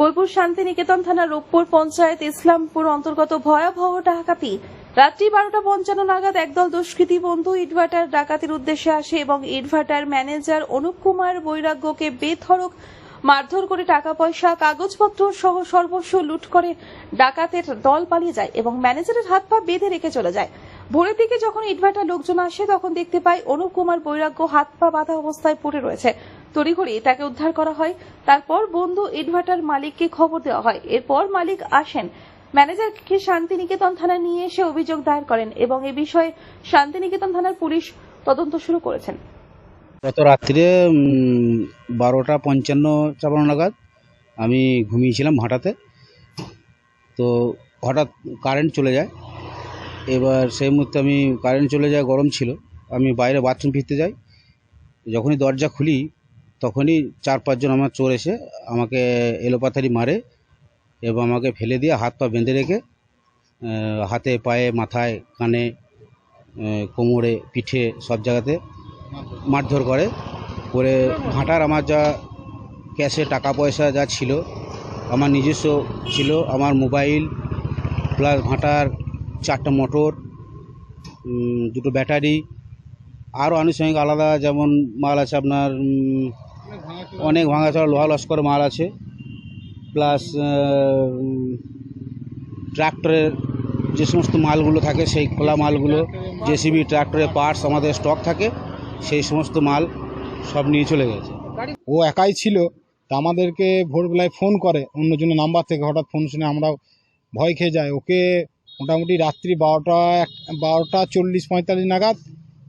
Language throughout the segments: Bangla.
বোলপুর শান্তিনিকেতন থানা রূপপুর পঞ্চায়েত ইসলামপুর অন্তর্গত ভয়াবহ ডাকাতি। রাত্রি বারোটা পঞ্চান্ন নাগাদ একদল দুষ্কৃতী বন্ধু ইটভাটার ডাকাতির উদ্দেশ্যে আসে এবং ইটভাটার ম্যানেজার অনুপ কুমার বৈরাগ্যকে বেধড়ক মারধর করে টাকা পয়সা, কাগজপত্র সহ সর্বস্ব লুট করে ডাকাতের দল পালিয়ে যায় এবং ম্যানেজারের হাত পা বেঁধে রেখে চলে যায়। ভোরের দিকে যখন ইটভাটার লোকজন আসে, তখন দেখতে পায় অনুপ কুমার বৈরাগ্য হাত পা বাঁধা অবস্থায় পড়ে রয়েছে। তড়িঘড়ি তাকে উদ্ধার করা হয়। তারপর বন্ধু ইটভাটার মালিককে খবর দেওয়া হয়। এরপর মালিক আসেন। ম্যানেজারকে শান্তিনিকেতন থানায় নিয়ে এসে অভিযোগ দায়ের করেন এবং এ বিষয়ে শান্তিনিকেতন থানার পুলিশ তদন্ত শুরু করেছেন। গত রাত্রে বারোটা পঞ্চান্ন চাপানো নাগাদ আমি ঘুমিয়েছিলাম ভাটাতে তো হঠাৎ কারেন্ট চলে যায়। এবার সেই মুহূর্তে আমি, কারেন্ট চলে যায়, গরম ছিল। আমি বাইরে বাথরুম ফিরতে যাই। যখনই দরজা খুলি তখনই চার পাঁচজন আমার চোর এসে আমাকে এলোপাথারি মারে এবং আমাকে ফেলে দিয়ে হাত পা বেঁধে রেখে হাতে, পায়ে, মাথায়, কানে কোমরে, পিঠে সব জায়গাতে মারধর করে করে ভাটার আমার যা ক্যাশে টাকা পয়সা যা ছিল, আমার নিজস্ব ছিল, আমার মোবাইল প্লাস ভাটার চারটা মোটর দুটো ব্যাটারি, আরও আনুষঙ্গিক আলাদা যেমন মাল আছে আপনার অনেক ভাঙাচড়া লোহা লস্কর মাল আছে। প্লাস ট্রাক্টরের যে সমস্ত মালগুলো থাকে, সেই খোলা মালগুলো, জেসিবি ট্রাক্টরের পার্টস আমাদের স্টক থাকে, সেই সমস্ত মাল সব নিয়ে চলে গেছে। ও একাই ছিল, তা আমাদেরকে ভোরবেলায় ফোন করে, অন্যজনের নাম্বার থেকে হঠাৎ ফোন শুনে আমরা ভয় খেয়ে যাই। ওকে মোটামুটি রাত্রি বারোটা এক বারোটা চল্লিশ পঁয়তাল্লিশ নাগাদ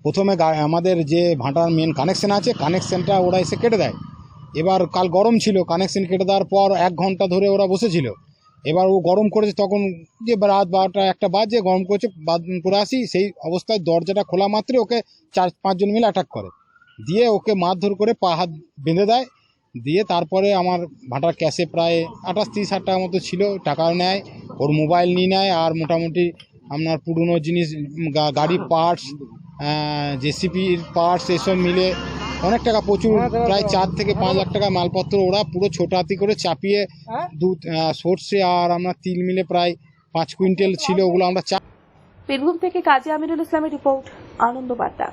প্রথমে আমাদের যে ভাটার মেন কানেকশন আছে কানেকশনটা ওরা এসে কেটে দেয়। এবার কাল গরম ছিল কানেকশন কেটে দেওয়ার পর এক ঘণ্টা ধরে ওরা বসেছিল। এবার ও গরম করেছে তখন যে রাত বারোটা একটা বাজে, গরম করেছে বাথরুম করে আসি, সেই অবস্থায় দরজাটা খোলা মাত্রে ওকে চার, পাঁচজন মিলে অ্যাটাক করে। দিয়ে ওকে মারধর করে পা হাত বেঁধে দেয়। দিয়ে তারপরে আমার ভাটার ক্যাশে প্রায় আঠাশ তিরিশ হাজার টাকার মতো ছিল, টাকাও নেয়, ওর মোবাইল নিয়ে নেয়, আর মোটামুটি আপনার পুরনো জিনিস, গা- গাড়ির পার্টস জেসিপির পার্টস এসব মিলে অনেক টাকা প্রচুর প্রায় চার থেকে পাঁচ লাখ টাকা মালপত্র ওরা পুরো ছোট হাতি করে চাপিয়ে দুধ সরষে সর্ষে আর আমরা তিল মিলে প্রায় পাঁচ কুইন্টাল ছিল ওগুলো আমরা চা বীরভূম থেকে কাজী আমিরুল ইসলামের রিপোর্ট আনন্দ বার্তা।